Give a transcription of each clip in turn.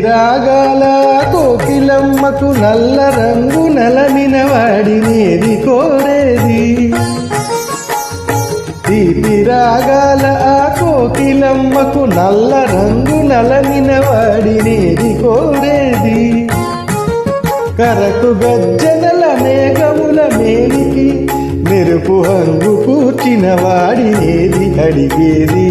రాగాల కోకిలమ్మకు నల్ల రంగు నలమిన వాడినేది కోరేది. తీపి రాగాల ఆ కోకిలమ్మకు నల్ల రంగు నలమిన వాడినేది కోరేది. కరకు గజ్జనల మేఘముల మేలికి మెరుపు హంగు కూర్చిన వాడినేది అడిగేది.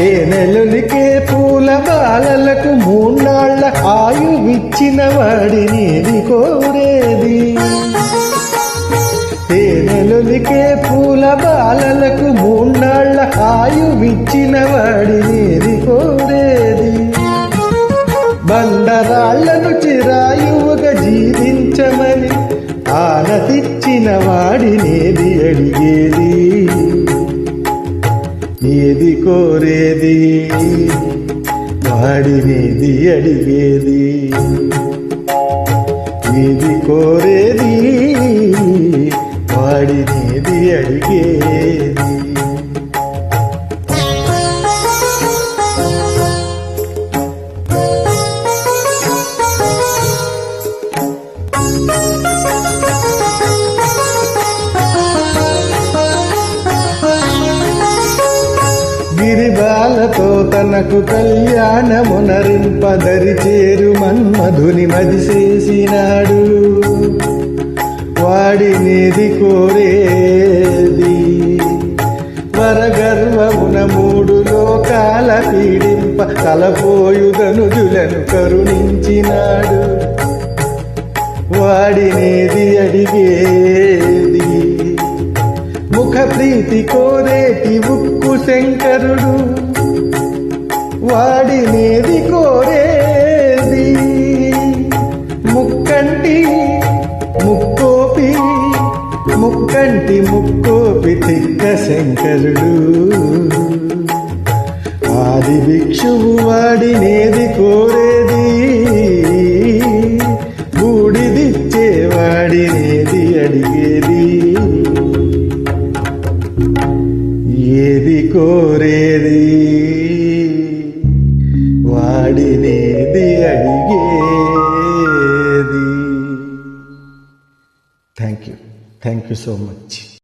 తేనెలులికే పూల బాలలకు మూన్నాళ్ళ ఆయువిచ్చిన వాడిని కోరేది? తేనెలులికే పూల బాలలకు మూన్నాళ్ళ ఆయువిచ్చిన వాడిని నీది కోరేది? వాడినేది అడిగేది? నీది కోరేది? వాడినేది అడిగేది? గిరిబాలతో తనకు కళ్యాణమునరింపదరి చేరు మన్మధుని మది చేసినాడు వాడినేది కోరేది. వరగర్వమున మూడు లోకాల పీడింప తలపోయుదనుజులను కరుణించినాడు. వాడినేది అడిగేది. ముఖ ప్రీతి కోరేటి ఉక్కు శంకరుడు. వాడినేది కోరేది. ముక్కంటి ముక్కోపి ముక్కంటి ముక్కోపి తిక్క శంకరుడు. ఆది భిక్షువు వాడినేది ಅಡಿಗೇದಿ thank you thank you so much